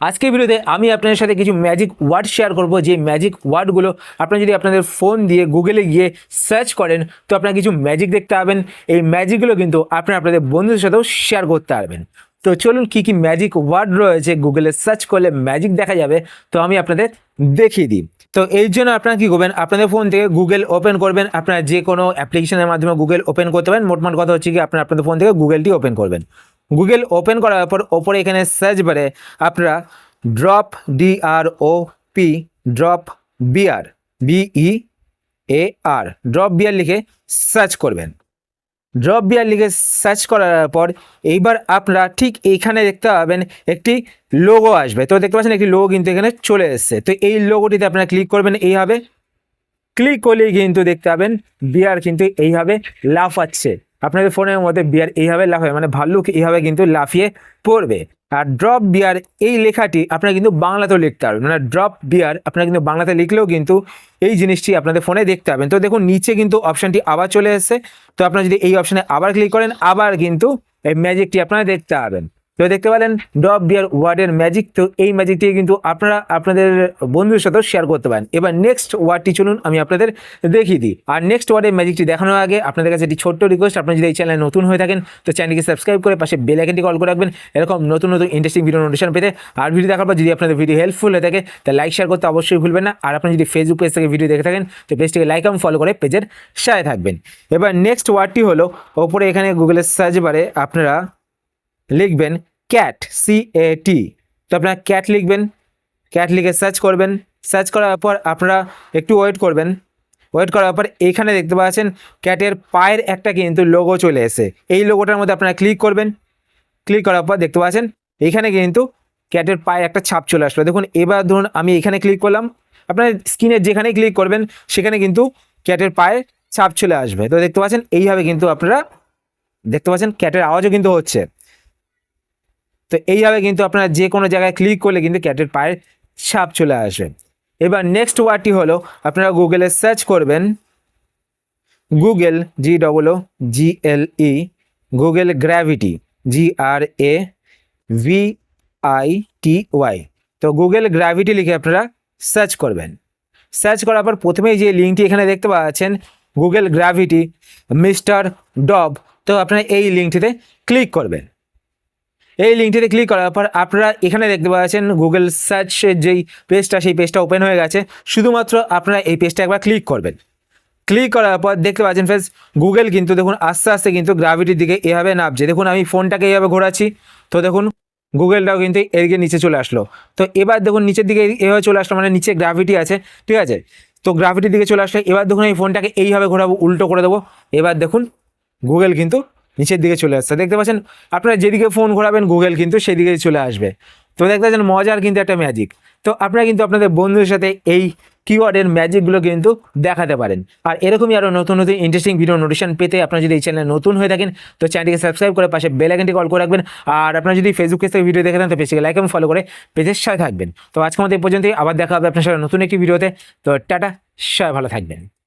আজকের ভিডিওতে আমি আপনাদের সাথে কিছু ম্যাজিক ওয়ার্ড শেয়ার করব। যে ম্যাজিক ওয়ার্ডগুলো আপনারা যদি আপনাদের ফোন দিয়ে গুগলে গিয়ে সার্চ করেন, তো আপনারা কিছু ম্যাজিক দেখতে পাবেন। এই ম্যাজিকগুলো কিন্তু আপনারা আপনাদের বন্ধুদের সাথেও শেয়ার করতে পারবেন। তো চলুন কি কি ম্যাজিক ওয়ার্ড রয়েছে গুগলে সার্চ করলে ম্যাজিক দেখা যাবে, তো আমি আপনাদের দেখিয়ে দিই। তো এই জন্য আপনারা কি করবেন, আপনাদের ফোন থেকে গুগল ওপেন করবেন। আপনারা যে কোনো অ্যাপ্লিকেশনের মাধ্যমে গুগল ওপেন করতে পারেন। মোটমাট কথা হচ্ছে কি, আপনারা আপনাদের ফোন থেকে গুগলটি ওপেন করবেন। গুগল ওপেন করার পর ওপরে এখানে সার্চ বারে আপনারা drop D R O P drop BR BE A R drop BR লিখে সার্চ করবেন। ড্রপ বিআর লিখে সার্চ করার পর এইবার আপনারা ঠিক এইখানে দেখতে পাবেন একটি লোগো আসবে। তো দেখতে পাচ্ছেন একটি লোগো কিন্তু এখানে চলে এসেছে। তো এই লোগোটিতে আপনারা ক্লিক করবেন এইভাবে ক্লিক করলেই কিন্তু দেখতে পাবেন বিয়ার কিন্তু এইভাবে লাফাচ্ছে। আপনাদের ফোনের মধ্যে বিয়ার এইভাবে লাফাবে মানে ভাল্লুক এইভাবে কিন্তু লাফিয়ে পড়বে। আর ড্রপ বিয়ার এই লেখাটি আপনারা কিন্তু বাংলাতেও লিখতে পারবেন। মানে ড্রপ বিয়ার আপনারা কিন্তু বাংলাতে লিখলেও কিন্তু এই জিনিসটি আপনাদের ফোনে দেখতে পাবেন। তো দেখুন, নিচে কিন্তু অপশানটি আবার চলে এসেছে। তো আপনারা যদি এই অপশানে আবার ক্লিক করেন, আবার কিন্তু এই ম্যাজিকটি আপনারা দেখতে পাবেন। তো দেখতে পেলেন ড্রপ বিয়ার ওয়ার্ডের ম্যাজিক তো এই ম্যাজিকটি কিন্তু আপনারা আপনাদের বন্ধুদের সাথেও শেয়ার করতে পারেন। এবার নেক্সট ওয়ার্ডটি চলুন, আমি আপনাদের দেখিয়ে দিই। আর নেক্সট ওয়ার্ডের ম্যাজিকটি দেখানোর আগে আপনাদের কাছে একটি ছোট্ট রিকোয়েস্ট আপনারা যদি এই চ্যানেলে নতুন হয়ে থাকেন, তো চ্যানেলকে সাবস্ক্রাইব করে পাশে বেল আইকনটি কল করে রাখবেন। এরকম নতুন নতুন ইন্টারেস্টিং ভিডিও নোটিফিকেশন পেতে আর ভিডিও দেখার পর যদি আপনাদের ভিডিও হেল্পফুল হয়ে থাকে, তা লাইক শেয়ার করতে অবশ্যই ভুলবেন না। আর আপনি যদি ফেসবুক পেজ থেকে ভিডিও দেখে থাকেন, তো পেজটিকে লাইক এবং ফলো করে পেজের সাথে থাকবেন। এবার নেক্সট ওয়ার্ডটি হলো, ওপরে এখানে গুগলের সার্চ বারে আপনারা লিখবেন ক্যাট সি এ টি তো আপনারা ক্যাট লিখবেন ক্যাট লিখে সার্চ করবেন। সার্চ করার পর আপনারা একটু ওয়েট করবেন। ওয়েট করার পর এখানে দেখতে পাচ্ছেন ক্যাটের পায়ের একটা কিন্তু লোগো চলে এসে এই লোগোটার মধ্যে আপনারা ক্লিক করবেন। ক্লিক করার পর দেখতে পাচ্ছেন এখানে কিন্তু ক্যাটের পায়ে একটা ছাপ চলে আসলো। দেখুন, এবার ধরুন আমি এখানে ক্লিক করলাম। আপনার স্ক্রিনের যেখানেই ক্লিক করবেন, সেখানে কিন্তু ক্যাটের পায়ে ছাপ চলে আসবে। তো দেখতে পাচ্ছেন, এইভাবে কিন্তু আপনারা দেখতে পাচ্ছেন ক্যাটের আওয়াজও কিন্তু হচ্ছে। তো এইভাবে কিন্তু আপনারা যে কোনো জায়গায় ক্লিক করলে কিন্তু ক্যাটের পায়ের ছাপ চলে আসবে। এবার নেক্সট ওয়ার্ডটি হলো, আপনারা গুগলে সার্চ করবেন Google G double O G L E Google gravity G R A V I T Y তো গুগল গ্র্যাভিটি লিখে আপনারা সার্চ করবেন। সার্চ করার পর প্রথমেই যে লিঙ্কটি এখানে দেখতে পাচ্ছেন গুগল গ্র্যাভিটি মিস্টার ডব তো আপনারা এই লিঙ্কটিতে ক্লিক করবেন। এই লিঙ্কটিতে ক্লিক করার পর আপনারা এখানে দেখতে পাচ্ছেন গুগল সার্চের যেই পেজটা সেই পেজটা ওপেন হয়ে গেছে। শুধুমাত্র আপনারা এই পেজটা একবার ক্লিক করবেন। ক্লিক করার পর দেখতে পাচ্ছেন ফ্রেন্ডস গুগল কিন্তু দেখুন আস্তে আস্তে কিন্তু গ্রাভিটির দিকে এভাবে নামছে। দেখুন আমি ফোনটাকে এইভাবে ঘোরাচ্ছি। তো দেখুন গুগলটাও কিন্তু এদিকে নিচে চলে আসলো। তো এবার দেখুন নিচের দিকে এভাবে চলে আসলো মানে নিচে গ্রাভিটি আছে। ঠিক আছে? তো গ্রাভিটির দিকে চলে আসলে। এবার দেখুন এই ফোনটাকে এইভাবে ঘোরাবো, উল্টো করে দেবো। এবার দেখুন গুগল কিন্তু নিচের দিকে চলে আসছে। দেখতে পাচ্ছেন, আপনারা যেদিকে ফোন ঘোরাবেন গুগল কিন্তু সেদিকে চলে আসবে। তো দেখতে পাচ্ছেন, মজার কিন্তু একটা ম্যাজিক তো আপনারা কিন্তু আপনাদের বন্ধুদের সাথে এই কিওয়ার্ডের ম্যাজিকগুলো কিন্তু দেখাতে পারেন। আর এরকমই আরও নতুন নতুন ইন্টারেস্টিং ভিডিও নোটিশন পেতে আপনারা যদি এই চ্যানেলে নতুন হয়ে থাকেন, তো চ্যানেলটিকে সাবস্ক্রাইব করে পাশে বেল আইকনটি কল করে রাখবেন। আর আপনারা যদি ফেসবুক পেজ থেকে ভিডিও দেখে থাকেন, তো পেজটিকে লাইক এবং ফলো করে পেজের সাথে থাকবেন। তো আজকে আমাদের এই পর্যন্তই। আবার দেখা হবে আপনার সাথে নতুন একটি ভিডিওতে তো টাটা, সবাই ভালো থাকবেন।